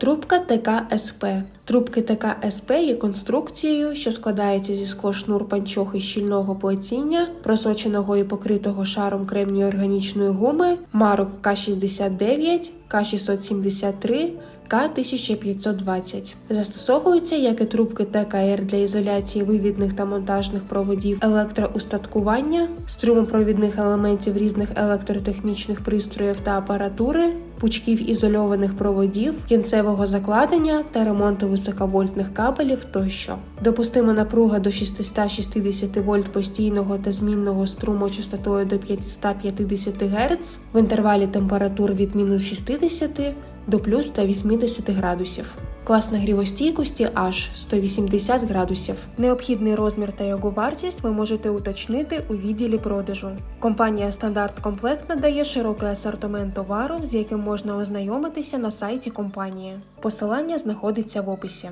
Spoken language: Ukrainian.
Трубка ТК СП. Трубки ТК СП є конструкцією, що складається зі склошнур панчохи щільного плетіння, просоченого і покритого шаром кремнію органічної гуми, марок К69, К673, К1520. Застосовуються як і трубки ТКР для ізоляції вивідних та монтажних проводів, електроустаткування, струмопровідних елементів різних електротехнічних пристроїв та апаратури, пучків ізольованих проводів, кінцевого закладення та ремонту високовольтних кабелів тощо. Допустима напруга до 660 вольт постійного та змінного струму частотою до 550 Гц в інтервалі температур від мінус 60 до плюс 180 градусів. Клас нагрівостійкості аж 180 градусів. Необхідний розмір та його вартість ви можете уточнити у відділі продажу. Компанія Стандарт Комплект надає широкий асортимент товару, з яким можна ознайомитися на сайті компанії. Посилання знаходиться в описі.